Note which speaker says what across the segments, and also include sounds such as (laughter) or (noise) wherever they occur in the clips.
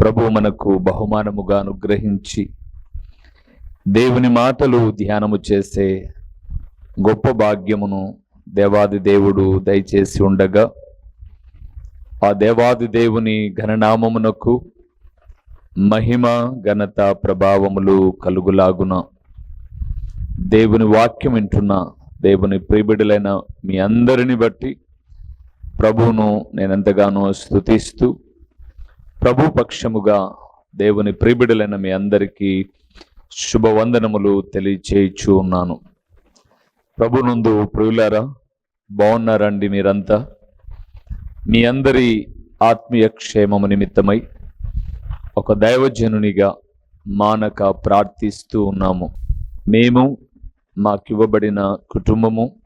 Speaker 1: ప్రభు మనకు బహుమానముగా అనుగ్రహించి దేవుని మాటలు ధ్యానము చేసే గొప్ప భాగ్యమును దేవాది దేవుడు దయచేసి ఉండగా ఆ దేవాది దేవుని ఘననామమునకు మహిమ ఘనత ప్రభావములు కలుగులాగున దేవుని వాక్యం వింటున్న దేవుని ప్రియబిడలైన మీ అందరిని బట్టి ప్రభువును నేనెంతగానో స్థుతిస్తూ ప్రభు పక్షముగా దేవుని ప్రిబిడలైన మీ అందరికీ శుభవందనములు తెలియచేయచ్చు ఉన్నాను. ప్రభునందు ప్రియులారా బాగున్నారండి మీరంతా? మీ అందరి ఆత్మీయ క్షేమము నిమిత్తమై ఒక దైవజనునిగా మానక ప్రార్థిస్తూ ఉన్నాము. మేము మాకివ్వబడిన కుటుంబము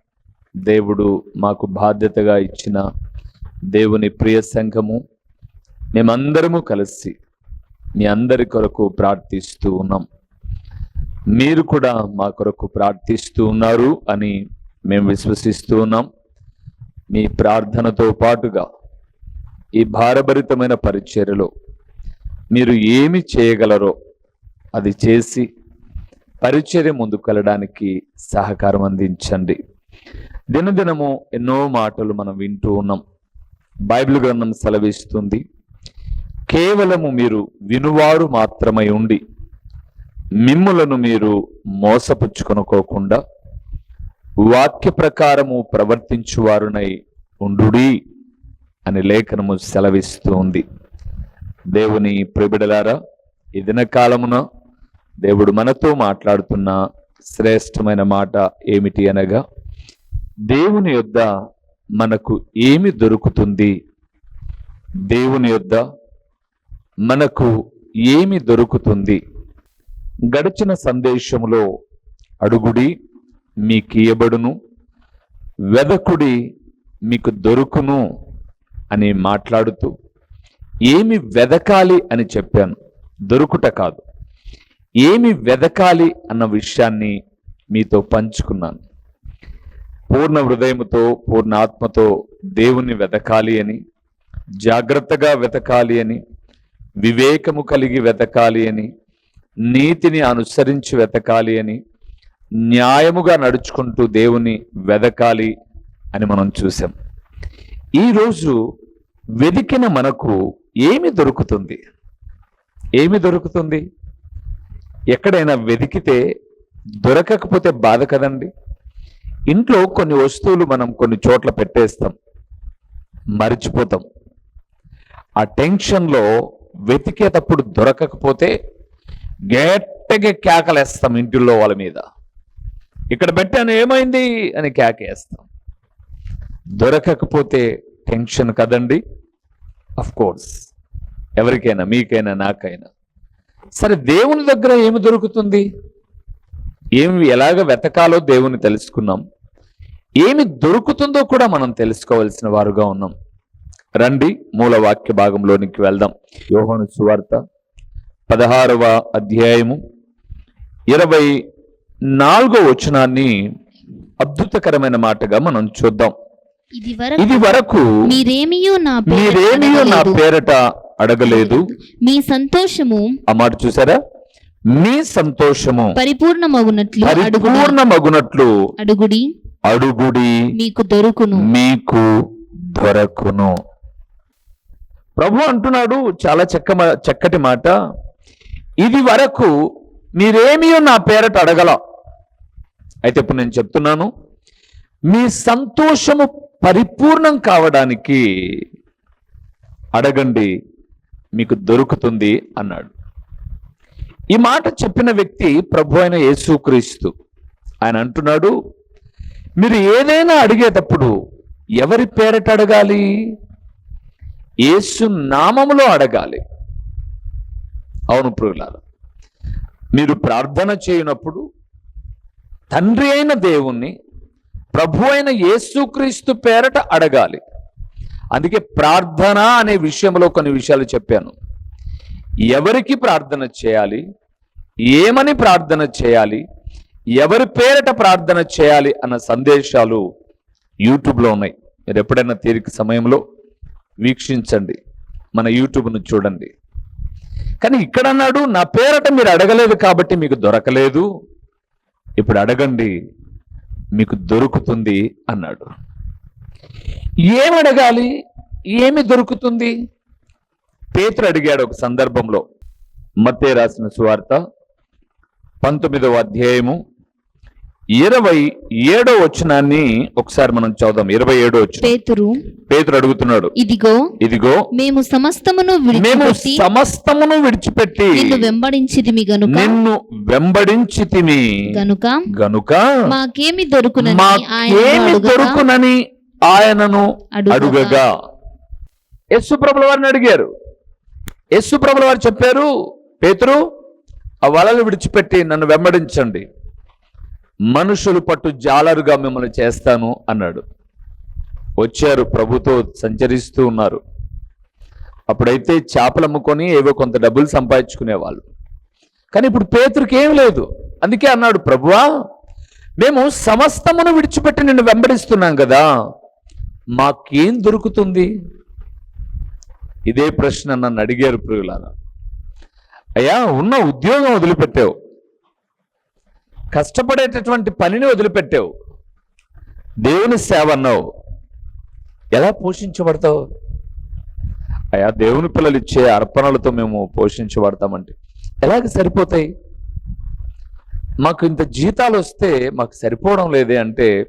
Speaker 1: దేవుడు మాకు బాధ్యతగా ఇచ్చిన దేవుని ప్రియ సంఘము మేమందరము కలిసి మీ అందరి కొరకు ప్రార్థిస్తూ ఉన్నాం. మీరు కూడా మా కొరకు ప్రార్థిస్తూ ఉన్నారు అని మేము విశ్వసిస్తూ ఉన్నాం. మీ ప్రార్థనతో పాటుగా ఈ భారభరితమైన పరిచర్యలో మీరు ఏమి చేయగలరో అది చేసి పరిచర్య ముందుకెళ్ళడానికి సహకారం అందించండి. దినదినము ఎన్నో మాటలు మనం వింటూ ఉన్నాం. బైబిల్ గ్రంథం సెలవిస్తుంది. కేవలము మీరు వినువారు మాత్రమై ఉండి మిమ్ములను మీరు మోసపుచ్చుకొనుకోకుండా వాక్య ప్రకారము ప్రవర్తించువారునై ఉండుడి అని లేఖనము సెలవిస్తూ ఉంది. దేవుని ప్రిబిడలారా ఈ దినకాలమున దేవుడు మనతో మాట్లాడుతున్న శ్రేష్టమైన మాట ఏమిటి అనగా దేవుని యొద్ద మనకు ఏమి దొరుకుతుంది? దేవుని యొద్ద మనకు ఏమి దొరుకుతుంది? గడిచిన సందేశంలో అడుగుడి మీకు వెదకుడి మీకు దొరుకును అని మాట్లాడుతూ ఏమి వెదకాలి అని చెప్పాను దొరుకుట కాదు. ఏమి వెదకాలి అన్న విషయాన్ని మీతో పంచుకున్నాను. పూర్ణ హృదయముతో పూర్ణ ఆత్మతో వెదకాలి వెతకాలి అని జాగ్రత్తగా వెతకాలి అని వివేకము కలిగి వెతకాలి అని నీతిని అనుసరించి వెతకాలి అని న్యాయముగా నడుచుకుంటూ దేవుని వెదకాలి అని మనం చూసాం. ఈరోజు వెదికిన మనకు ఏమి దొరుకుతుంది? ఏమి దొరుకుతుంది? ఎక్కడైనా వెతికితే దొరకకపోతే బాధ కదండి. ఇంట్లో కొన్ని వస్తువులు మనం కొన్ని చోట్ల పెట్టేస్తాం మరిచిపోతాం. ఆ టెన్షన్లో వెతికేటప్పుడు దొరకకపోతే గట్టిగా కేకలేస్తాం ఇంటిలో వాళ్ళ మీద. ఇక్కడ పెట్టాను ఏమైంది? అని కేకేస్తాం. దొరకకపోతే టెన్షన్ కదండి? అఫ్ కోర్స్ ఎవరికైనా మీకైనా నాకైనా. సరే దేవుని దగ్గర ఏమి దొరుకుతుంది? ఏమి ఎలాగ వెతకాలో దేవుని తెలుసుకున్నాం. ఏమి దొరుకుతుందో కూడా మనం తెలుసుకోవాల్సిన వారుగా ఉన్నాం. రండి మూల వాక్య భాగంలోనికి వెళ్దాం. యోహాను సువార్త పదహారవ అధ్యాయము ఇరవై నాలుగో వచనాన్ని అద్భుతకరమైన మాటగా మనం చూద్దాం.
Speaker 2: ఇది వరకు మీరేమియో నా పేరిట
Speaker 1: మీరేమియో నా
Speaker 2: అడగలేదు.
Speaker 1: పేరట అడగలేదు.
Speaker 2: మీ సంతోషము
Speaker 1: ఆ మాట చూసారా? మీ సంతోషము
Speaker 2: పరిపూర్ణమగునట్లు
Speaker 1: పరిపూర్ణమగునట్లు
Speaker 2: అడుగుడి.
Speaker 1: అడుగుడి
Speaker 2: మీకు దొరుకును.
Speaker 1: మీకు దొరకును. ప్రభు అంటున్నాడు చాలా చెక్క చక్కటి మాట. ఇది వరకు మీరేమియో నా పేరట అడగల. అయితే ఇప్పుడు నేను చెప్తున్నాను మీ సంతోషము పరిపూర్ణం కావడానికి అడగండి మీకు దొరుకుతుంది అన్నాడు. ఈ మాట చెప్పిన వ్యక్తి ప్రభు అయిన యేసుక్రీస్తు. ఆయన అంటున్నాడు మీరు ఏదైనా అడిగేటప్పుడు ఎవరి పేరట అడగాలి? యేసు నామములో అడగాలి. అవును ప్రియులారా మీరు ప్రార్థన చేయనప్పుడు తండ్రి అయిన దేవుణ్ణి ప్రభు అయిన యేసుక్రీస్తు పేరట అడగాలి. అందుకే ప్రార్థన అనే విషయంలో కొన్ని విషయాలు చెప్పాను. ఎవరికి ప్రార్థన చేయాలి? ఏమని ప్రార్థన చేయాలి? ఎవరి పేరట ప్రార్థన చేయాలి? అన్న సందేశాలు యూట్యూబ్లో ఉన్నాయి. మీరు ఎప్పుడైనా తీరిక సమయంలో వీక్షించండి. మన యూట్యూబ్ను చూడండి. కానీ ఇక్కడ అన్నాడు నా పేరట మీరు అడగలేదు కాబట్టి మీకు దొరకలేదు. ఇప్పుడు అడగండి మీకు దొరుకుతుంది అన్నాడు. ఏమి అడగాలి? ఏమి దొరుకుతుంది? పేతురు అడిగాడు ఒక సందర్భంలో. మత్తే రాసిన సువార్త పంతొమ్మిదవ అధ్యాయము ఇరవై ఏడో వచనాన్ని ఒకసారి మనం చదుదాం ఇరవై ఏడో వచ్చిన
Speaker 2: పేతురు
Speaker 1: పేతురు అడుగుతున్నాడు.
Speaker 2: ఇదిగో
Speaker 1: ఇదిగో
Speaker 2: మేము సమస్తమును
Speaker 1: మేము సమస్తమును విడిచిపెట్టి
Speaker 2: నిన్ను వెంబడించితిమి గనుక.
Speaker 1: నిన్ను వెంబడించితిమి
Speaker 2: గనుక
Speaker 1: గనుక
Speaker 2: మాకేమి దొరుకునని
Speaker 1: మాకేమి
Speaker 2: అడుగగా?
Speaker 1: దొరుకునని ఆయనను
Speaker 2: అడుగగా.
Speaker 1: అడుగగా. యశుప్రభుల వారిని అడిగారు. యశుప్రభుల వారు చెప్పారు పేతురు ఆ వలలు విడిచిపెట్టి నన్ను వెంబడించండి. మనుషులు పట్టు జాలరుగా మిమ్మల్ని చేస్తాను అన్నాడు. వచ్చారు ప్రభుతో సంచరిస్తూ ఉన్నారు. అప్పుడైతే చేపలు అమ్ముకొని ఏవో కొంత డబ్బులు సంపాదించుకునేవాళ్ళు. కానీ ఇప్పుడు పేతురికి ఏం లేదు. అందుకే అన్నాడు ప్రభువా మేము సమస్తమును విడిచిపెట్టి నిన్ను వెంబడిస్తున్నాం కదా. మాకేం దొరుకుతుంది? ఇదే ప్రశ్న నన్ను అడిగారు ప్రియులారా. అయ్యా ఉన్న ఉద్యోగం వదిలిపెట్టావు. కష్టపడేటటువంటి పనిని వదిలిపెట్టావు. దేవుని సేవ అన్నావు. ఎలా పోషించబడతావు? అయ్యా దేవుని పిల్లలు ఇచ్చే అర్పణలతో మేము పోషించబడతామంటే. ఎలాగ సరిపోతాయి? మాకు ఇంత జీతాలు వస్తే మాకు సరిపోవడం లేదే అంటే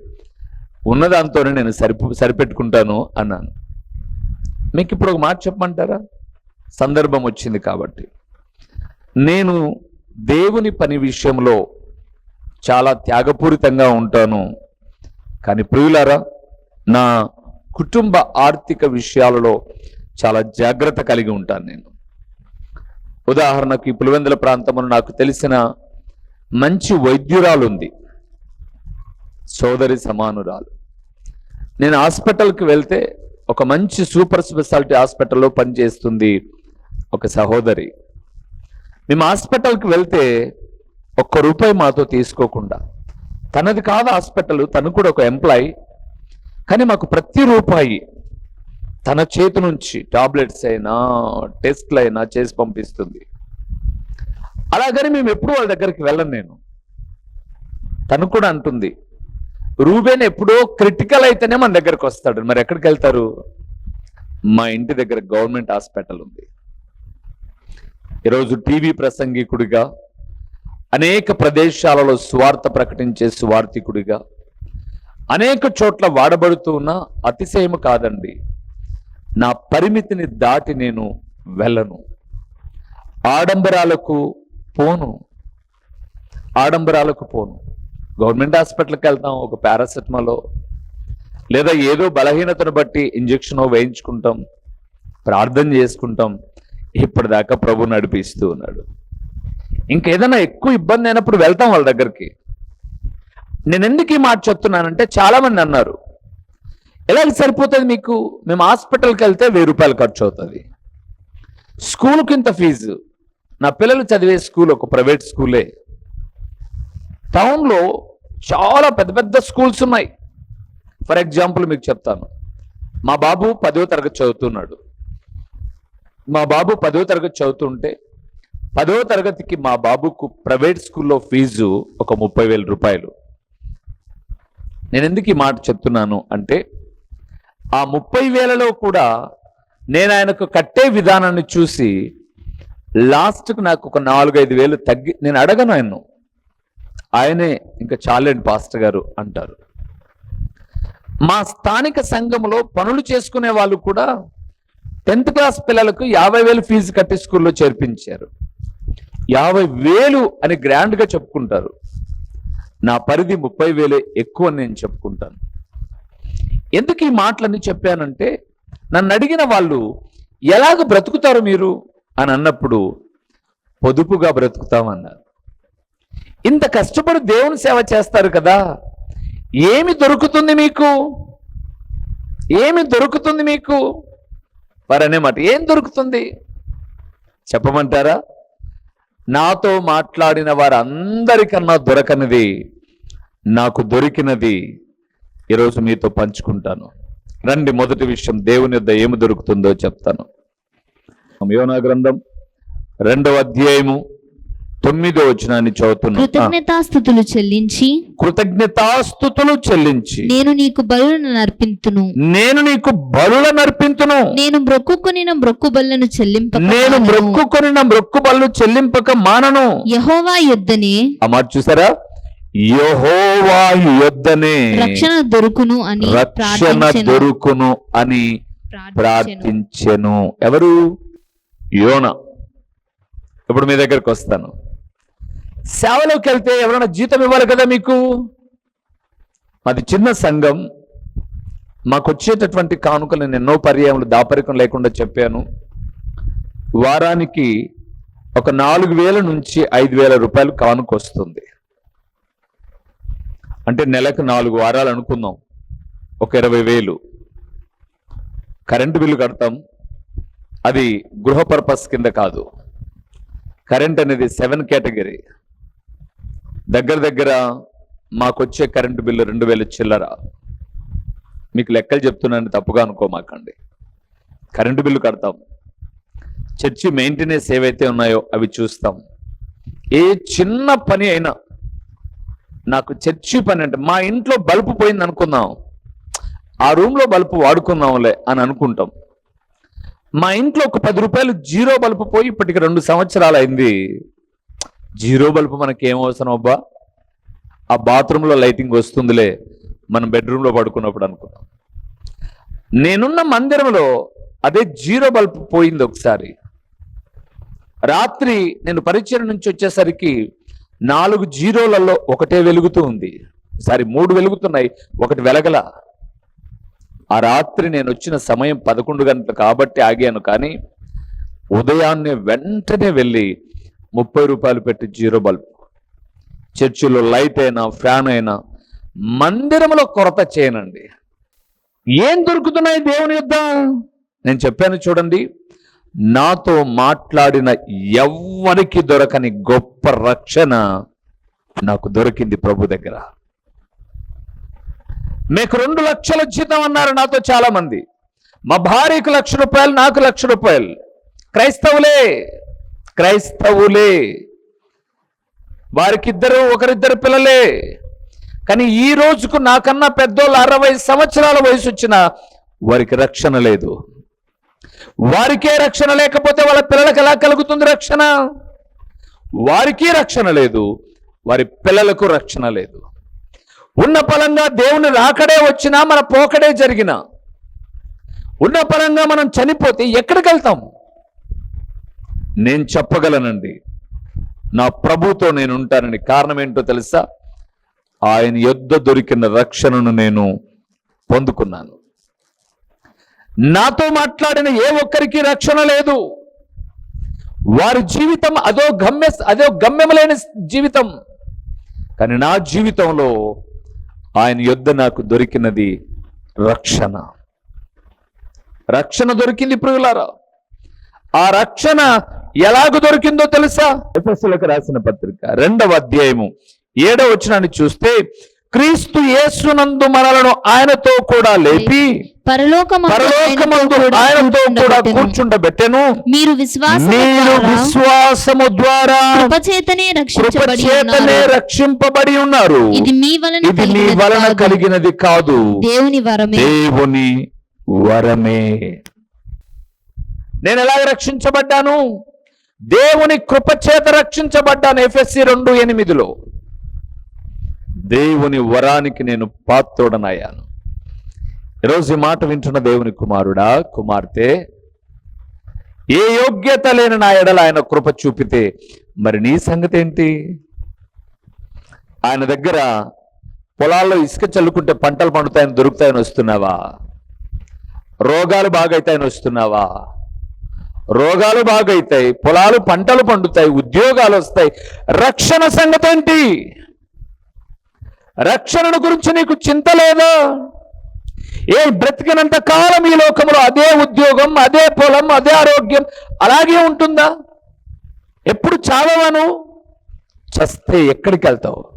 Speaker 1: ఉన్నదాంతోనే నేను సరిపో సరిపెట్టుకుంటాను అన్నాను. మీకు ఇప్పుడు ఒక మాట చెప్పమంటారా? సందర్భం వచ్చింది కాబట్టి. నేను దేవుని పని విషయంలో చాలా త్యాగపూరితంగా ఉంటాను. కానీ ప్రియులారా నా కుటుంబ ఆర్థిక విషయాలలో చాలా జాగ్రత్త కలిగి ఉంటాను నేను. ఉదాహరణకు ఈ పులివెందుల ప్రాంతంలో నాకు తెలిసిన మంచి వైద్యురాలు ఉంది సోదరి సమానురాలు. నేను హాస్పిటల్కి వెళ్తే ఒక మంచి సూపర్ స్పెషాలిటీ హాస్పిటల్లో పనిచేస్తుంది ఒక సహోదరి. మేము హాస్పిటల్కి వెళ్తే ఒక్క రూపాయి మాతో తీసుకోకుండా. తనది కాదు హాస్పిటల్ తను కూడా ఒక ఎంప్లాయీ. కానీ మాకు ప్రతి రూపాయి తన చేతి నుంచి టాబ్లెట్స్ అయినా టెస్ట్లు అయినా చేసి పంపిస్తుంది. అలాగని మేము ఎప్పుడు వాళ్ళ దగ్గరికి వెళ్ళను నేను. తను కూడా అంటుంది రూబేన్ ఎప్పుడో క్రిటికల్ అయితేనే మన దగ్గరకు వస్తాడు. మరి ఎక్కడికి వెళ్తారు? మా ఇంటి దగ్గర గవర్నమెంట్ హాస్పిటల్ ఉంది. ఈరోజు టీవీ ప్రసంగికుడిగా అనేక ప్రదేశాలలో స్వార్థ ప్రకటించే స్వార్థికుడిగా అనేక చోట్ల వాడబడుతూ ఉన్న అతిశయము కాదండి. నా పరిమితిని దాటి నేను వెళ్ళను. ఆడంబరాలకు పోను. ఆడంబరాలకు పోను. గవర్నమెంట్ హాస్పిటల్కి వెళ్తాం ఒక పారాసెటమాలో లేదా ఏదో బలహీనతను బట్టి ఇంజక్షన్ వేయించుకుంటాం ప్రార్థన చేసుకుంటాం ఇప్పటిదాకా ప్రభు నడిపిస్తూ ఉన్నాడు. ఇంకేదైనా ఎక్కువ ఇబ్బంది అయినప్పుడు వెళ్తాం వాళ్ళ దగ్గరికి. నేను ఎందుకు ఈ మాట చెప్తున్నానంటే చాలామంది అన్నారు ఎలాగ సరిపోతుంది మీకు? మేము హాస్పిటల్కి వెళ్తే వెయ్యి రూపాయలు ఖర్చు అవుతుంది. స్కూల్కి ఇంత ఫీజు. నా పిల్లలు చదివే స్కూల్ ఒక ప్రైవేట్ స్కూలే. టౌన్లో చాలా పెద్ద పెద్ద స్కూల్స్ ఉన్నాయి. ఫర్ ఎగ్జాంపుల్ మీకు చెప్తాను. మా బాబు పదో తరగతి చదువుతున్నాడు. మా బాబు పదో తరగతి చదువుతుంటే పదో తరగతికి మా బాబుకు ప్రైవేట్ స్కూల్లో ఫీజు ఒక ముప్పై వేల రూపాయలు. నేను ఎందుకు ఈ మాట చెప్తున్నాను అంటే ఆ ముప్పై వేలలో కూడా నేను ఆయనకు కట్టే విధానాన్ని చూసి లాస్ట్కు నాకు ఒక నాలుగైదు వేలు తగ్గి నేను అడగను ఆయన్ను. ఆయనే ఇంకా చాలండి పాస్టర్ గారు అంటారు. మా స్థానిక సంఘంలో పనులు చేసుకునే వాళ్ళు కూడా టెన్త్ క్లాస్ పిల్లలకు యాభై వేలు ఫీజు కట్టి స్కూల్లో చేర్పించారు. యాభై వేలు అని గ్రాండ్గా చెప్పుకుంటారు. నా పరిధి ముప్పై వేలే ఎక్కువ అని నేను చెప్పుకుంటాను. ఎందుకు ఈ మాటలన్నీ చెప్పానంటే నన్ను అడిగిన వాళ్ళు ఎలాగ బ్రతుకుతారు మీరు? అని అన్నప్పుడు పొదుపుగా బ్రతుకుతామన్నారు. ఇంత కష్టపడి దేవుని సేవ చేస్తారు కదా ఏమి దొరుకుతుంది మీకు? ఏమి దొరుకుతుంది మీకు? వారనే మాట ఏం దొరుకుతుంది? చెప్పమంటారా? నాతో మాట్లాడిన వారందరికన్నా దొరకనిది నాకు దొరికినది ఈరోజు మీతో పంచుకుంటాను. రండి మొదటి విషయం దేవుని యొద్ద ఏమి దొరుకుతుందో చెప్తాను. యోనా గ్రంథం రెండవ అధ్యాయము తొమ్మిదో వచనాన్ని చదువుతున్నా.
Speaker 2: కృతజ్ఞతాస్థుతులు చెల్లించి
Speaker 1: కృతజ్ఞతాస్థుతులు చెల్లించి.
Speaker 2: నేను నీకు బలులను నర్పింతును.
Speaker 1: నేను నీకు బలుల నర్పింతును.
Speaker 2: నేను బ్రొక్కుకొనిన బ్రొక్కు బల్లను చెల్లింపక
Speaker 1: నేను
Speaker 2: మానను.
Speaker 1: మ్రొక్కుకొనిన మ్రొక్కు బళ్ళు చెల్లింపక మానను.
Speaker 2: యెహోవా యుద్ధనే
Speaker 1: ఆ మాట చూసారా? యహోవా యొద్దనే
Speaker 2: రక్షణ దొరుకును అని
Speaker 1: రక్షణ. దొరుకును అని.
Speaker 2: ప్రార్థించెను.
Speaker 1: ఎవరు? యోన. ఇప్పుడు మీ దగ్గరకు వస్తాను. సేవలోకి వెళ్తే ఎవరైనా జీతం ఇవ్వాలి కదా మీకు? మాది చిన్న సంఘం. మాకు వచ్చేటటువంటి కానుకలు నేను ఎన్నో పర్యాయములు దాపరికం లేకుండా చెప్పాను. వారానికి ఒక నాలుగు వేల నుంచి ఐదు వేల రూపాయలు కానుక వస్తుంది. అంటే నెలకు నాలుగు వారాలు అనుకుందాం. ఒక ఇరవై వేలు. కరెంటు బిల్లు కడతాం. అది గృహ పర్పస్ కింద కాదు. కరెంట్ అనేది సెవెన్ కేటగిరీ. దగ్గర దగ్గర మాకొచ్చే కరెంటు బిల్లు రెండు వేల చిల్లర. మీకు లెక్కలు చెప్తున్నాను తప్పుగా అనుకోమాకండి. కరెంటు బిల్లు కడతాం. చర్చి మెయింటెనెన్స్ ఏవైతే ఉన్నాయో అవి చూస్తాం. ఏ చిన్న పని అయినా నాకు చర్చి పని అంటే మా ఇంట్లో బల్బు పోయింది అనుకుందాం. ఆ రూమ్లో బల్బు వాడుకుందాంలే అని అనుకుంటాం. మా ఇంట్లో ఒక పది రూపాయలు జీరో బల్బు పోయి ఇప్పటికి రెండు సంవత్సరాలు అయింది. జీరో బల్బు మనకి అవసరం అబ్బా? ఆ బాత్రూంలో లైటింగ్ వస్తుందిలే. మనం బెడ్రూమ్లో పడుకున్నప్పుడు అనుకున్నాం నేనున్న మందిరంలో అదే జీరో బల్బ్ పోయింది ఒకసారి. రాత్రి నేను పరిచయం నుంచి వచ్చేసరికి నాలుగు జీరోలలో ఒకటే వెలుగుతూ ఉంది. సారీ మూడు వెలుగుతున్నాయి. ఒకటి వెలగల. ఆ రాత్రి నేను వచ్చిన సమయం పదకొండు గంటలు కాబట్టి ఆగాను కానీ ఉదయాన్నే వెంటనే వెళ్ళి ముప్పై రూపాయలు పెట్టి జీరో బల్బ్. చర్చిలో లైట్ అయినా ఫ్యాన్ అయినా మందిరంలో కొరత చేయనండి. ఏం దొరుకుతున్నాయి దేవుని యొద్ద? నేను చెప్పాను చూడండి నాతో మాట్లాడిన ఎవ్వరికి దొరకని గొప్ప రక్షణ నాకు దొరికింది ప్రభు దగ్గర. మీకు రెండు లక్షల జీతం అన్నారు నాతో చాలా మంది మా భార్యకు లక్ష రూపాయలు నాకు లక్ష రూపాయలు. క్రైస్తవులే! క్రైస్తవులే. వారికిద్దరు ఒకరిద్దరు పిల్లలే. కానీ ఈ రోజుకు నాకన్నా పెద్దోళ్ళు అరవై సంవత్సరాల వయసు వచ్చిన వారికి రక్షణ లేదు. వారికే రక్షణ లేకపోతే వాళ్ళ పిల్లలకు ఎలా కలుగుతుంది రక్షణ? వారికి రక్షణ లేదు. వారి పిల్లలకు రక్షణ లేదు. ఉన్న పరంగా దేవుని రాకడే వచ్చినా మన పోకడే జరిగినా. ఉన్న పరంగా మనం చనిపోతే ఎక్కడికి వెళ్తాం నేను చెప్పగలనండి. నా ప్రభుతో నేను ఉంటానని కారణం ఏంటో తెలుసా? ఆయన యుద్ధ దొరికిన రక్షణను నేను పొందుకున్నాను. నాతో మాట్లాడిన ఏ ఒక్కరికి రక్షణ లేదు. వారి జీవితం అదో గమ్య అదో గమ్యం లేని జీవితం. కానీ నా జీవితంలో ఆయన యుద్ధ నాకు దొరికినది రక్షణ. రక్షణ దొరికింది ప్రియులారా ఆ రక్షణ ఎలాగ దొరికిందో తెలుసా? ఎఫెసులకు రాసిన పత్రిక రెండవ అధ్యాయము. ఏడవ వచనాన్ని చూస్తే క్రీస్తు యేసునందు మనలను ఆయనతో కూడా లేపి
Speaker 2: పరలోకమందు
Speaker 1: పరలోకమందు
Speaker 2: ఆయనతో
Speaker 1: కూడా
Speaker 2: కూర్చుండబెట్టెను. మీరు విశ్వాసము ద్వారా కృపచేతనే
Speaker 1: రక్షింపబడి ఉన్నారు.
Speaker 2: ఇది మీ వలన
Speaker 1: ఇది మీ
Speaker 2: కలిగినది
Speaker 1: వలన
Speaker 2: కాదు.
Speaker 1: కలిగినది కాదు.
Speaker 2: దేవుని వరమే.
Speaker 1: దేవుని వరమే. నేను ఎలాగ రక్షించబడ్డాను? దేవుని కృపచేత రక్షించబడ్డాను. ఎఫ్ఎస్సి రెండు ఎనిమిదిలో. దేవుని వరానికి నేను పాత్రుడనయ్యాను. ఈరోజు ఈ మాట వింటున్న దేవుని కుమారుడా కుమార్తె ఏ యోగ్యత లేని నా ఎడల ఆయన కృప చూపితే మరి నీ సంగతి ఏంటి? ఆయన దగ్గర పొలాల్లో ఇసుక చల్లుకుంటే పంటలు పండుతాయని దొరుకుతాయని వస్తున్నావా? రోగాలు బాగైతాయని వస్తున్నావా? రోగాలు బాగైతాయి పొలాలు పంటలు పండుతాయి ఉద్యోగాలు వస్తాయి. రక్షణ సంగతి ఏంటి? రక్షణను గురించి నీకు చింత లేదా? ఏ బ్రతికినంత కాలం ఈ లోకంలో అదే ఉద్యోగం అదే పొలం అదే ఆరోగ్యం అలాగే ఉంటుందా? ఎప్పుడు చావవను? చస్తే ఎక్కడికి వెళ్తావు?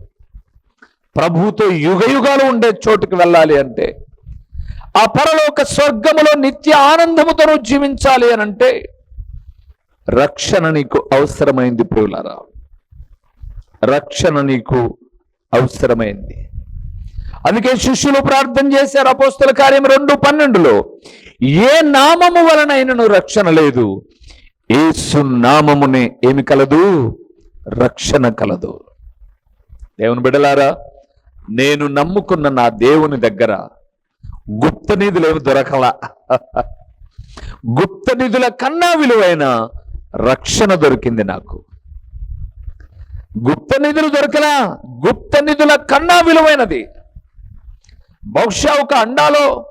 Speaker 1: ప్రభుతో యుగ యుగాలు ఉండే చోటుకి వెళ్ళాలి అంటే ఆ పరలోక స్వర్గములో నిత్య ఆనందముతో జీవించాలి అని అంటే రక్షణ నీకు అవసరమైంది ప్రియులారా. రక్షణ నీకు అవసరమైంది. అందుకే శిష్యులు ప్రార్థన చేశారు అపోస్తుల కార్యం రెండు పన్నెండులో. ఏ నామము వలనైనను రక్షణ లేదు. ఏసు నామమునే ఏమి కలదు? రక్షణ కలదు. దేవుని బిడలారా నేను నమ్ముకున్న నా దేవుని దగ్గర గుప్త నిధులు ఏమి దొరకలా? గుప్త నిధుల కన్నా విలువైన రక్షణ దొరికింది నాకు. గుప్త నిధులు దొరికినా గుప్త నిధుల కన్నా విలువైనది. బహుశా ఒక అండాలో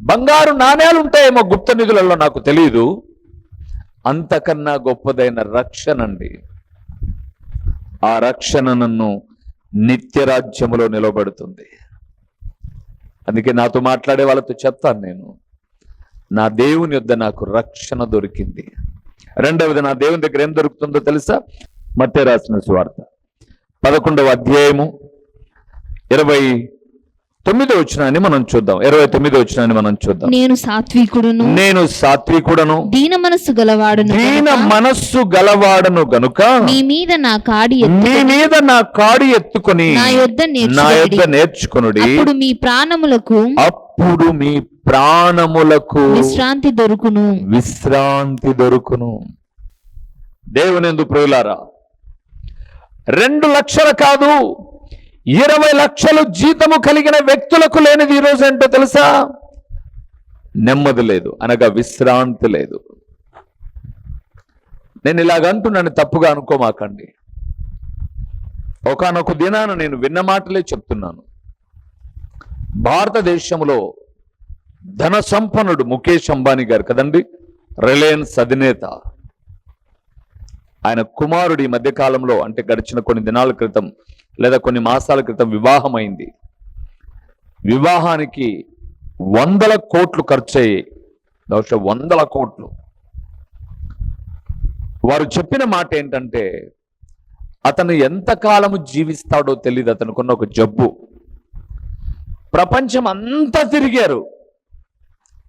Speaker 1: బంగారు నాణేలు ఉంటాయేమో గుప్త నిధులలో నాకు తెలియదు అంతకన్నా గొప్పదైన రక్షణ అండి. ఆ రక్షణ నన్ను నిత్యరాజ్యములో నిలబడుతుంది. అందుకే నాతో మాట్లాడే వాళ్ళతో చెప్తాను నేను. నా దేవుని యొద్ద నాకు రక్షణ దొరికింది. రెండవది నా దేవుని దగ్గర ఏం దొరుకుతుందో తెలుసా? మత్తే రాసిన స్వార్థ పదకొండవ అధ్యాయము ఇరవై తొమ్మిదో వచ్చినాన్ని మనం చూద్దాం. ఇరవై తొమ్మిదో వచ్చినాన్ని మనం చూద్దాం.
Speaker 2: నేను సాత్వికుడును.
Speaker 1: నేను సాత్వికుడను.
Speaker 2: దీన మనస్సు గలవాడును
Speaker 1: దీన మనస్సు గలవాడను గనుక
Speaker 2: మీ మీద నా కాడి
Speaker 1: మీ మీద నా కాడి ఎత్తుకొని
Speaker 2: నా యొద్ద
Speaker 1: నా
Speaker 2: నేర్చుకొనుడి.
Speaker 1: యొద్ద నేర్చుకునుడి.
Speaker 2: అప్పుడు మీ ప్రాణములకు
Speaker 1: అప్పుడు మీ ప్రాణములకు
Speaker 2: విశ్రాంతి దొరుకును.
Speaker 1: విశ్రాంతి దొరుకును. దేవునిందు ప్రియులారా రెండు లక్షల కాదు. ఇరవై లక్షలు జీతము కలిగిన వ్యక్తులకు లేనిది ఈరోజు ఏంటో తెలుసా? నెమ్మది లేదు అనగా విశ్రాంతి లేదు. నేను ఇలాగంటున్నాను తప్పుగా అనుకోమాకండి. ఒకనొక దినాన నేను విన్న మాటలే చెప్తున్నాను. భారతదేశంలో ధన సంపన్నుడు ముఖేష్ అంబానీ గారు కదండి? రిలయన్స్ అధినేత. ఆయన కుమారుడు ఈ మధ్య కాలంలో అంటే గడిచిన కొన్ని దినాల క్రితం లేదా కొన్ని మాసాల క్రితం వివాహం అయింది వివాహానికి వందల కోట్లు ఖర్చు బహుశా వందల కోట్లు. వారు చెప్పిన మాట ఏంటంటే అతను ఎంతకాలము జీవిస్తాడో తెలియదు అతనుకున్న ఒక జబ్బు. ప్రపంచం అంతా తిరిగారు.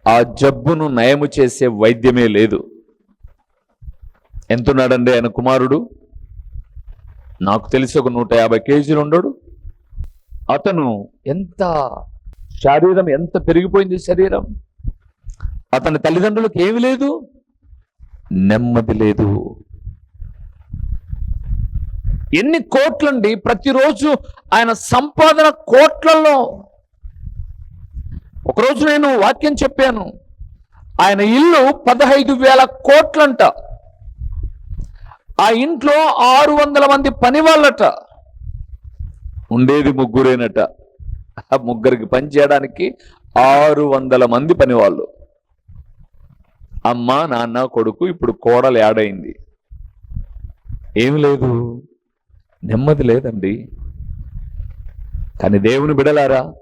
Speaker 1: ఆ జబ్బును నయము చేసే వైద్యమే లేదు. ఎంతున్నాడండి ఆయన కుమారుడు? నాకు తెలిసి ఒక నూట యాభై కేజీలు ఉండడు. అతను ఎంత శరీరం ఎంత పెరిగిపోయింది శరీరం? అతని తల్లిదండ్రులకు ఏమి లేదు? నెమ్మది లేదు. ఎన్ని కోట్లండి? ప్రతిరోజు ఆయన సంపాదన కోట్లలో. ఒకరోజు నేను వాక్యం చెప్పాను. ఆయన ఇల్లు పదహైదు వేల కోట్లంట. ఆ ఇంట్లో ఆరు వందల మంది పని వాళ్ళట. ఉండేది ముగ్గురేనట. ఆ ముగ్గురికి పని చేయడానికి ఆరు వందల మంది పనివాళ్ళు అమ్మ నాన్న కొడుకు ఇప్పుడు కోడలు యాడైంది. ఏమి లేదు. నెమ్మది లేదండి. కానీ దేవుని బిడలారా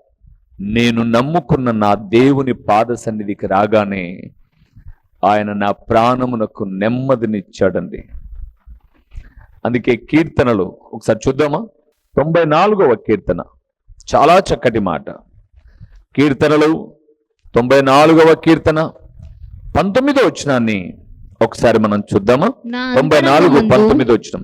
Speaker 1: నేను నమ్ముకున్న నా దేవుని పాద సన్నిధికి రాగానే ఆయన నా ప్రాణమునకు నెమ్మదినిచ్చాడండి. అందుకే కీర్తనలు. ఒకసారి చూద్దామా? తొంభై నాలుగవ కీర్తన. చాలా చక్కటి మాట. కీర్తనలు తొంభై నాలుగవ కీర్తన. పంతొమ్మిదో వచ్చినాన్ని ఒకసారి మనం చూద్దామా? తొంభై నాలుగు పంతొమ్మిది వచ్చిన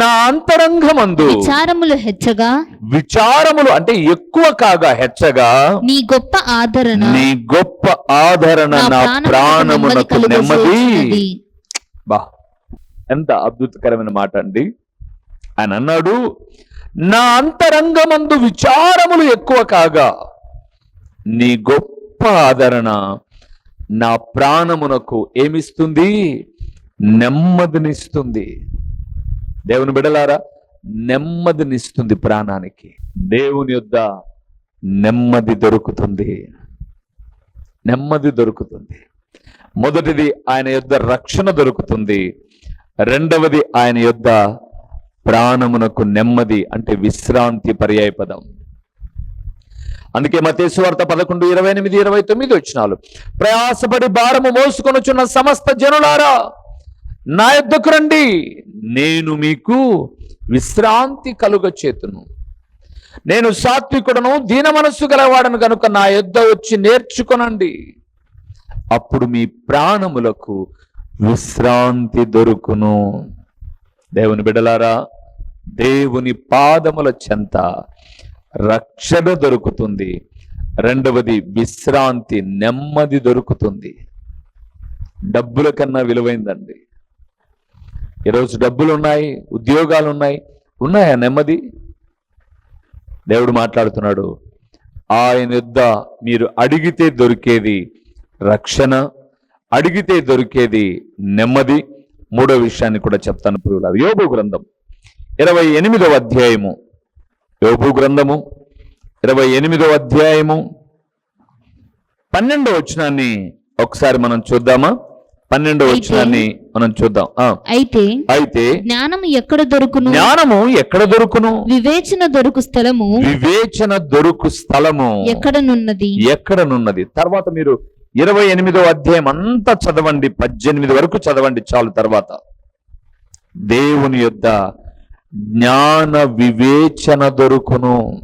Speaker 1: నా అంతరంగమందు
Speaker 2: విచారములు హెచ్చగా
Speaker 1: విచారములు అంటే ఎక్కువ కాగా హెచ్చగా
Speaker 2: నీ గొప్ప ఆదరణ
Speaker 1: నీ గొప్ప ఆదరణ
Speaker 2: నా ప్రాణమునకు నెమ్మది.
Speaker 1: బా ఎంత అద్భుతకరమైన మాట అండి? ఆయన అన్నాడు నా అంతరంగమందు విచారములు ఎక్కువ కాగా నీ గొప్ప ఆదరణ నా ప్రాణమునకు ఏమిస్తుంది? నెమ్మదినిస్తుంది. దేవుని బిడలారా నెమ్మదినిస్తుంది ప్రాణానికి. దేవుని యొద్ద నెమ్మది దొరుకుతుంది. నెమ్మది దొరుకుతుంది. మొదటిది ఆయన యొద్ద రక్షణ దొరుకుతుంది. రెండవది ఆయన యొద్ద ప్రాణమునకు నెమ్మది అంటే విశ్రాంతి పర్యాయ పదం. అందుకే మతేశ్వార్త పదకొండు ఇరవై ఎనిమిది ఇరవై తొమ్మిది వచ్చినాలు ప్రయాసపడి భారము మోసుకొనుచున్న సమస్త జనులారా నా యొద్దకు రండి. నేను మీకు విశ్రాంతి కలుగ చేతును నేను సాత్వికుడను దీన మనస్సు గలవాడను కనుక నా యొద్ద వచ్చి నేర్చుకొనండి. అప్పుడు మీ ప్రాణములకు విశ్రాంతి దొరుకును. దేవుని బిడలారా దేవుని పాదముల చెంత రక్షణ దొరుకుతుంది. రెండవది విశ్రాంతి నెమ్మది దొరుకుతుంది. డబ్బుల కన్నా విలువైందండి. ఈరోజు డబ్బులు ఉన్నాయి ఉద్యోగాలు ఉన్నాయి ఉన్నాయా నెమ్మది? దేవుడు మాట్లాడుతున్నాడు ఆయన యుద్ధ మీరు అడిగితే దొరికేది రక్షణ అడిగితే దొరికేది నెమ్మది. మూడో విషయాన్ని కూడా చెప్తాను ప్రియులారా. యోబు గ్రంథం ఇరవై ఎనిమిదవ అధ్యాయము. యోబు గ్రంథము ఇరవై ఎనిమిదవ అధ్యాయము. పన్నెండవ వచనాన్ని ఒకసారి మనం చూద్దామా? పన్నెండవ వచనాన్ని మనం చూద్దాం.
Speaker 2: అయితే
Speaker 1: అయితే
Speaker 2: జ్ఞానము ఎక్కడ దొరుకును?
Speaker 1: జ్ఞానము ఎక్కడ దొరుకును?
Speaker 2: వివేచన దొరుకు స్థలము.
Speaker 1: వివేచన దొరుకు స్థలము.
Speaker 2: ఎక్కడనున్నది
Speaker 1: ఎక్కడనున్నది తర్వాత మీరు ఇరవై ఎనిమిదో అధ్యాయం అంతా చదవండి పద్దెనిమిది వరకు చదవండి చాలు తర్వాత. దేవుని యొక్క జ్ఞాన వివేచన దొరుకును.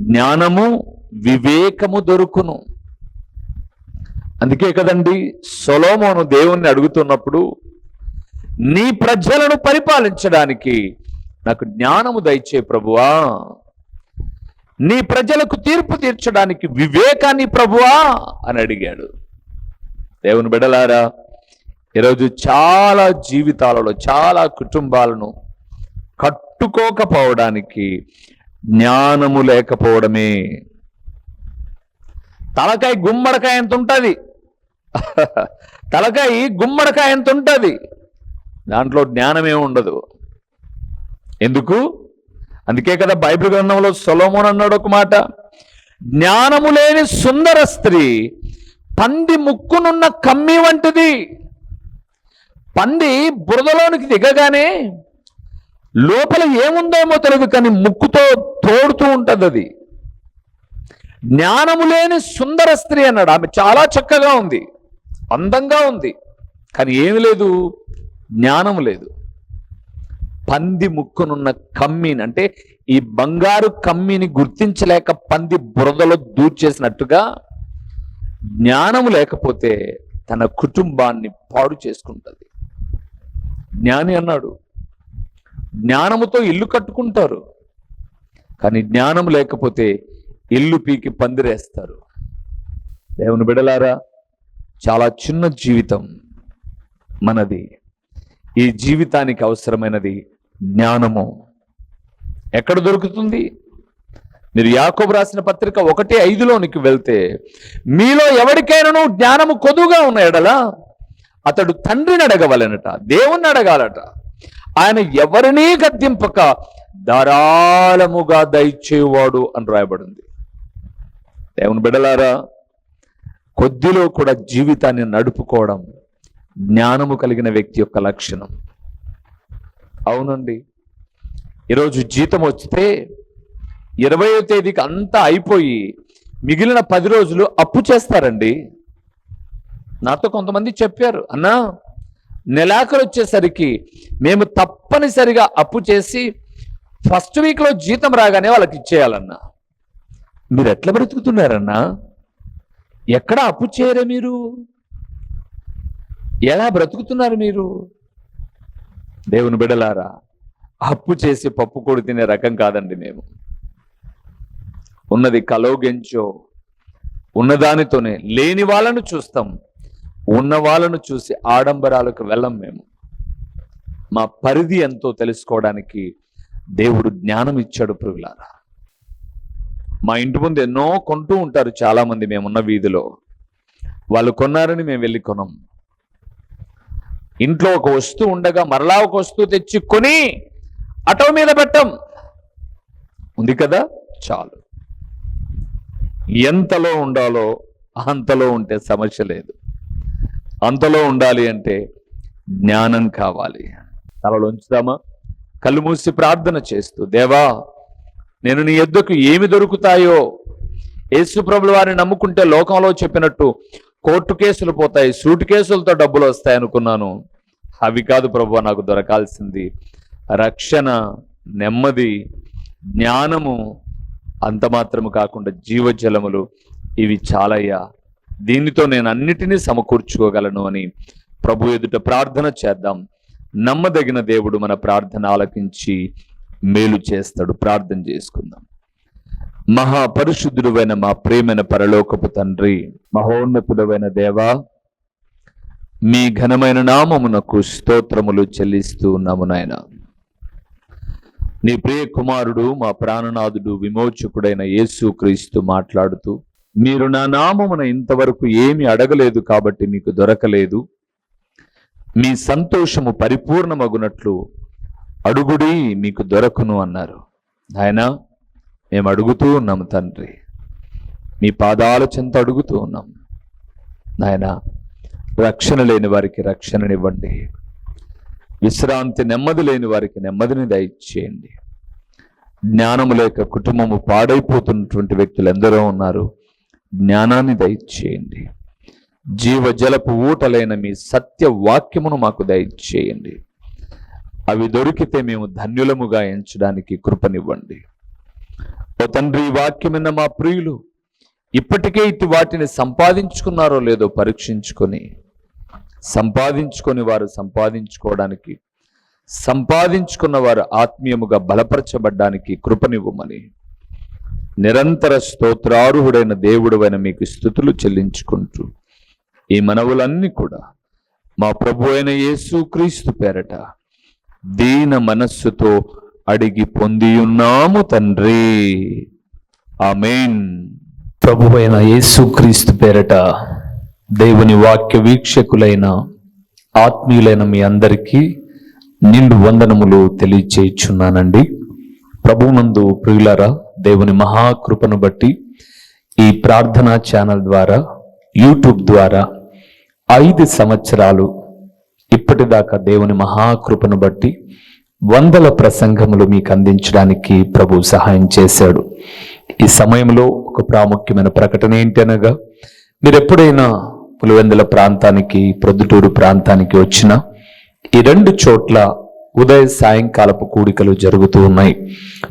Speaker 1: జ్ఞానము వివేకము దొరుకును. అందుకే కదండి సొలోమోను దేవుణ్ణి అడుగుతున్నప్పుడు నీ ప్రజలను పరిపాలించడానికి నాకు జ్ఞానము దయచే ప్రభువా. నీ ప్రజలకు తీర్పు తీర్చడానికి వివేకాన్ని ప్రభువా అని అడిగాడు. దేవుని బిడలారా ఈరోజు చాలా జీవితాలలో చాలా కుటుంబాలను కట్టుకోకపోవడానికి జ్ఞానము లేకపోవడమే. తలకాయ గుమ్మడికాయ ఎంత ఉంటుంది? (laughs) తలకాయ గుమ్మడికాయ ఎంత ఉంటుంది? దాంట్లో జ్ఞానమే ఉండదు. ఎందుకు? అందుకే కదా బైబిల్ గ్రంథంలో సొలోమోన్ అన్నాడు ఒక మాట జ్ఞానము లేని సుందర స్త్రీ పంది ముక్కునున్న కమ్మి వంటిది. పంది బురదలోనికి దిగగానే లోపల ఏముందేమో తెలియదు కానీ ముక్కుతో తోడుతూ ఉంటుంది అది. జ్ఞానము లేని సుందర స్త్రీ అన్నాడు. ఆమె చాలా చక్కగా ఉంది అందంగా ఉంది కానీ ఏమి లేదు జ్ఞానము లేదు. పంది ముక్కునున్న కమ్మీని అంటే ఈ బంగారు కమ్మీని గుర్తించలేక పంది బురదలో దూర్చేసినట్టుగా జ్ఞానము లేకపోతే తన కుటుంబాన్ని పాడు చేసుకుంటుంది. జ్ఞాని అన్నాడు జ్ఞానముతో ఇల్లు కట్టుకుంటారు కానీ జ్ఞానం లేకపోతే ఇల్లు పీకి పందిరేస్తారు. దేవుని బిడలారా చాలా చిన్న జీవితం మనది. ఈ జీవితానికి అవసరమైనది జ్ఞానము. ఎక్కడ దొరుకుతుంది? మీరు యాకోబు రాసిన పత్రిక ఒకటి ఐదులోనికి వెళ్తే మీలో ఎవరికైనాను జ్ఞానము కొదువుగా ఉన్న ఎడలా అతడు తండ్రిని అడగవలనట దేవుణ్ణి అడగాలట. ఆయన ఎవరినీ గద్దింపక ధారాళముగా దయచేవాడు అని రాయబడింది. దేవుని బిడలారా కొద్దిలో కూడా జీవితాన్ని నడుపుకోవడం జ్ఞానము కలిగిన వ్యక్తి యొక్క లక్షణం. అవునండి. ఈరోజు జీతం వస్తే ఇరవయో తేదీకి అంతా అయిపోయి మిగిలిన పది రోజులు అప్పు చేస్తారండి. నాతో కొంతమంది చెప్పారు అన్నా నెలాఖరు వచ్చేసరికి మేము తప్పనిసరిగా అప్పు చేసి ఫస్ట్ వీక్లో జీతం రాగానే వాళ్ళకి ఇచ్చేయాలన్నా. మీరు ఎట్లా బ్రతుకుతున్నారన్నా? ఎక్కడ అప్పు చేయరే మీరు? ఎలా బ్రతుకుతున్నారు మీరు? దేవుని బిడలారా అప్పు చేసి పప్పు కొడు తినే రకం కాదండి మేము. ఉన్నది కలోగెంచో ఉన్నదానితోనే లేని వాళ్ళను చూస్తాం. ఉన్న వాళ్ళను చూసి ఆడంబరాలకు వెళ్ళం మేము. మా పరిధి ఎంతో తెలుసుకోవడానికి దేవుడు జ్ఞానం ఇచ్చాడు ప్రియులారా. మా ఇంటి ముందు ఎన్నో కొంటూ ఉంటారు చాలామంది మేమున్న వీధిలో. వాళ్ళు కొన్నారని మేము వెళ్ళి కొనం. ఇంట్లో ఒక వస్తువు ఉండగా మరలా ఒక వస్తువు తెచ్చుకొని అటవ అటో మీద పెట్టం. ఉంది కదా? చాలు. ఎంతలో ఉండాలో అంతలో ఉంటే సమస్య లేదు. అంతలో ఉండాలి అంటే జ్ఞానం కావాలి. తలలో ఉంచుదామా? కళ్ళు మూసి ప్రార్థన చేస్తూ దేవా నేను నీ ఎద్దుకు ఏమి దొరుకుతాయో? యేసుప్రభుల వారిని నమ్ముకుంటే లోకంలో చెప్పినట్టు కోర్టు కేసులు పోతాయి సూటు కేసులతో డబ్బులు వస్తాయి అనుకున్నాను. అవి కాదు ప్రభు నాకు దొరకాల్సింది రక్షణ నెమ్మది జ్ఞానము అంత మాత్రము కాకుండా జీవజలములు ఇవి చాలయ్యా. దీనితో నేను అన్నిటినీ సమకూర్చుకోగలను అని ప్రభు ఎదుట ప్రార్థన చేద్దాం. నమ్మదగిన దేవుడు మన ప్రార్థన ఆలకించి మేలు చేస్తాడు. ప్రార్థన చేసుకుందాం. మహాపరిశుద్ధుడువైన మా ప్రేమైన పరలోకపు తండ్రి మహోన్నతుడవైన దేవా మీ ఘనమైన నామమునకు స్తోత్రములు చెల్లిస్తూ ఉన్నాము నాయన. నీ ప్రియ కుమారుడు మా ప్రాణనాథుడు విమోచకుడైన యేసు క్రీస్తు మాట్లాడుతూ మీరు నా నామమున ఇంతవరకు ఏమి అడగలేదు కాబట్టి మీకు దొరకలేదు. మీ సంతోషము పరిపూర్ణమగునట్లు అడుగుడి మీకు దొరకును అన్నారు. ఆయన మేము అడుగుతూ ఉన్నాము తండ్రి. మీ పాదాల చెంత అడుగుతూ ఉన్నాం. నాయన రక్షణ లేని వారికి రక్షణనివ్వండి. విశ్రాంతి నెమ్మది లేని వారికి నెమ్మదిని దయచేయండి. జ్ఞానము లేక కుటుంబము పాడైపోతున్నటువంటి వ్యక్తులు ఎందరో ఉన్నారు. జ్ఞానాన్ని దయచేయండి. జీవజలపు ఊటలైన మీ సత్య వాక్యమును మాకు దయచేయండి. అవి దొరికితే మేము ధన్యులముగా ఎంచడానికి కృపనివ్వండి. ఓ తండ్రి వాక్యమైన మా ప్రియులు ఇప్పటికే ఇటు వాటిని సంపాదించుకున్నారో లేదో పరీక్షించుకొని సంపాదించుకొని వారు సంపాదించుకోవడానికి సంపాదించుకున్న వారు ఆత్మీయముగా బలపరచబడ్డానికి కృపనివ్వమని నిరంతర స్తోత్రార్హుడైన దేవుడైన మీకు స్థుతులు చెల్లించుకుంటూ ఈ మనవులన్నీ కూడా మా ప్రభు అయిన యేసు క్రీస్తు పేరట దీన మనస్సుతో అడిగి పొందియున్నాము తండ్రి. ఆమెన్. ప్రభు అయిన యేసుక్రీస్తు పేరట దేవుని వాక్య వీక్షకులైన ఆత్మీయులైన మీ అందరికీ నిండు వందనములు తెలియచేయుచున్నానండి. ప్రభునందు ప్రియులరా దేవుని మహాకృపను బట్టి ఈ ప్రార్థనా ఛానల్ ద్వారా యూట్యూబ్ ద్వారా ఐదు సంవత్సరాలు ఇప్పటిదాకా దేవుని మహాకృపను బట్టి వందల ప్రసంగములు మీకు అందించడానికి ప్రభు సహాయం చేశాడు. ఈ సమయంలో ఒక ప్రాముఖ్యమైన ప్రకటన ఏంటనగా మీరు ఎప్పుడైనా పులివెందుల ప్రాంతానికి ప్రొద్దుటూరు ప్రాంతానికి వచ్చినా ఈ రెండు చోట్ల ఉదయ సాయంకాలపు కూడికలు జరుగుతూ ఉన్నాయి.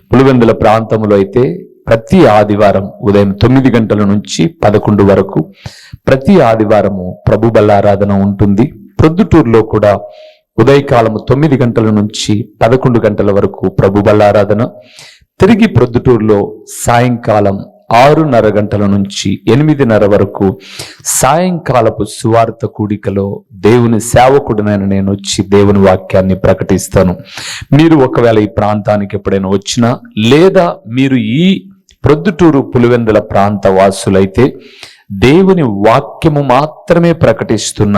Speaker 1: పులివెందుల ప్రాంతంలో అయితే ప్రతి ఆదివారం ఉదయం తొమ్మిది గంటల నుంచి పదకొండు వరకు ప్రతి ఆదివారము ప్రభు బల్లారాధన ఉంటుంది. ప్రొద్దుటూరులో కూడా ఉదయకాలము తొమ్మిది గంటల నుంచి పదకొండు గంటల వరకు ప్రభు బల్లారాధన తిరిగి ప్రొద్దుటూరులో సాయంకాలం ఆరున్నర గంటల నుంచి ఎనిమిదిన్నర వరకు సాయంకాలపు సువార్త కూడికలో దేవుని సేవకుడినైన నేను వచ్చి దేవుని వాక్యాన్ని ప్రకటిస్తాను. మీరు ఒకవేళ ఈ ప్రాంతానికి ఎప్పుడైనా వచ్చినా లేదా మీరు ఈ ప్రొద్దుటూరు పులివెందుల ప్రాంత వాసులైతే దేవుని వాక్యము మాత్రమే ప్రకటిస్తున్న